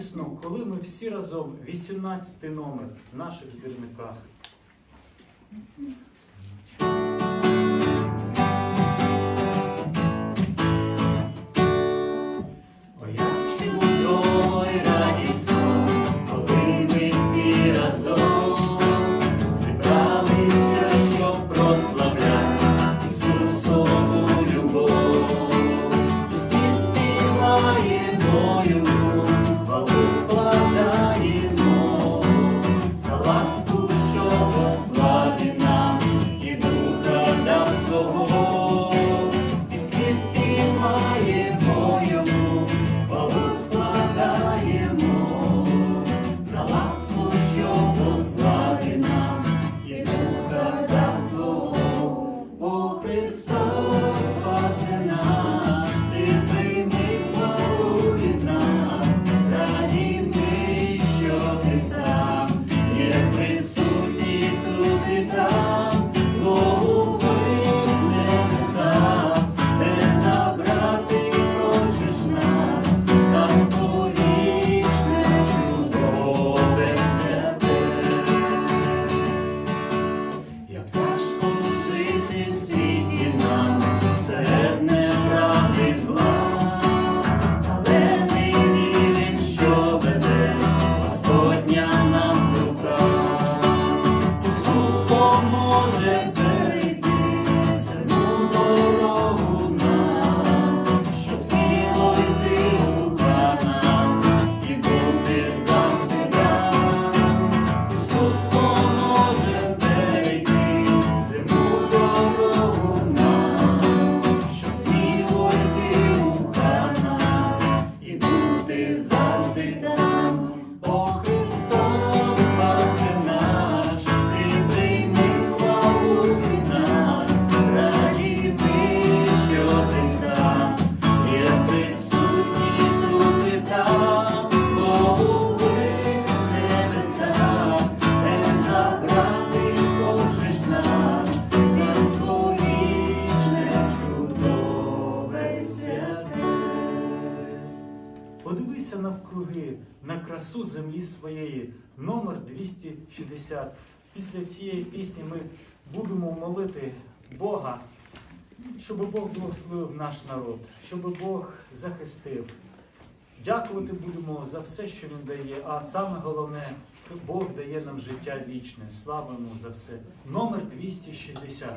радісно, коли ми всі разом 18 номер в наших збірниках. навкруги на красу землі своєї, номер 260. Після цієї пісні ми будемо молити Бога, щоб Бог благословив наш народ, щоб Бог захистив. Дякувати будемо за все, що Він дає, а саме головне, Бог дає нам життя вічне. Слава йому за все. Номер 260.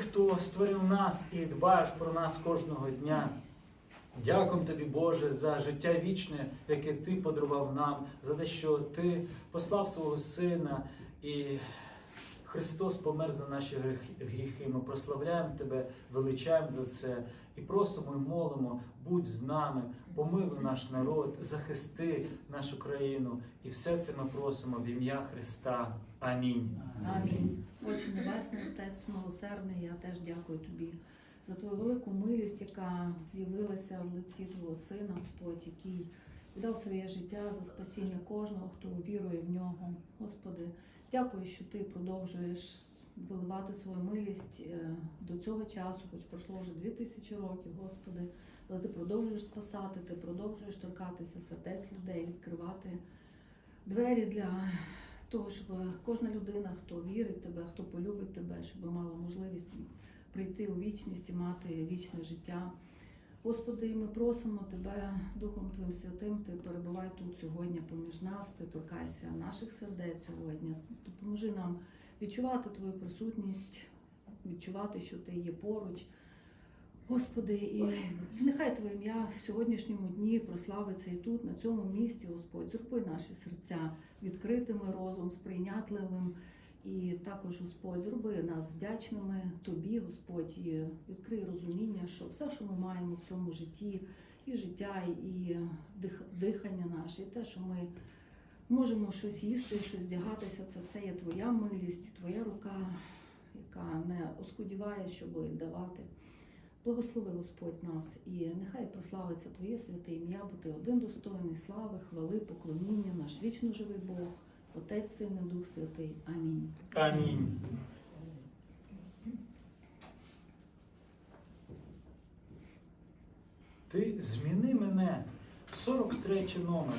Хто створив нас і дбаєш про нас кожного дня. Дякуємо тобі, Боже, за життя вічне, яке Ти подарував нам, за те, що Ти послав свого Сина і Христос помер за наші гріхи. Ми прославляємо Тебе, величаємо за це і просимо і молимо, будь з нами, помилуй наш народ, захисти нашу країну. І все це ми просимо в ім'я Христа. Амінь. Амінь. Отче Небесний, Отець милосердний, я теж дякую тобі за твою велику милість, яка з'явилася в лиці Твого Сина, Господь, який віддав своє життя за спасіння кожного, хто вірує в нього. Господи, дякую, що ти продовжуєш виливати свою милість е, до цього часу, хоч пройшло вже дві тисячі років, Господи, але ти продовжуєш спасати, ти продовжуєш торкатися сердець людей, відкривати двері для того, щоб кожна людина, хто вірить в тебе, хто полюбить тебе, щоб мала можливість прийти у вічність і мати вічне життя. Господи, ми просимо Тебе, Духом Твоїм Святим, Ти перебувай тут сьогодні поміж нас, Ти торкайся наших сердець сьогодні. Допоможи нам відчувати Твою присутність, відчувати, що Ти є поруч. Господи, і нехай Твоє ім'я в сьогоднішньому дні прославиться і тут, на цьому місці, Господь. Зроби наші серця відкритими розум, сприйнятливим. І також, Господь, зроби нас вдячними Тобі, Господь, і відкрий розуміння, що все, що ми маємо в цьому житті, і життя, і дихання наше, і те, що ми можемо щось їсти, щось вдягатися, це все є Твоя милість, Твоя рука, яка не оскудіває, щоб давати. Благослови Господь нас, і нехай прославиться Твоє святе ім'я, бо Ти один достойний слави, хвали, поклоніння, наш вічно живий Бог, Отець, Син і Дух Святий. Амінь. Амінь. Ти зміни мене. 43 номер.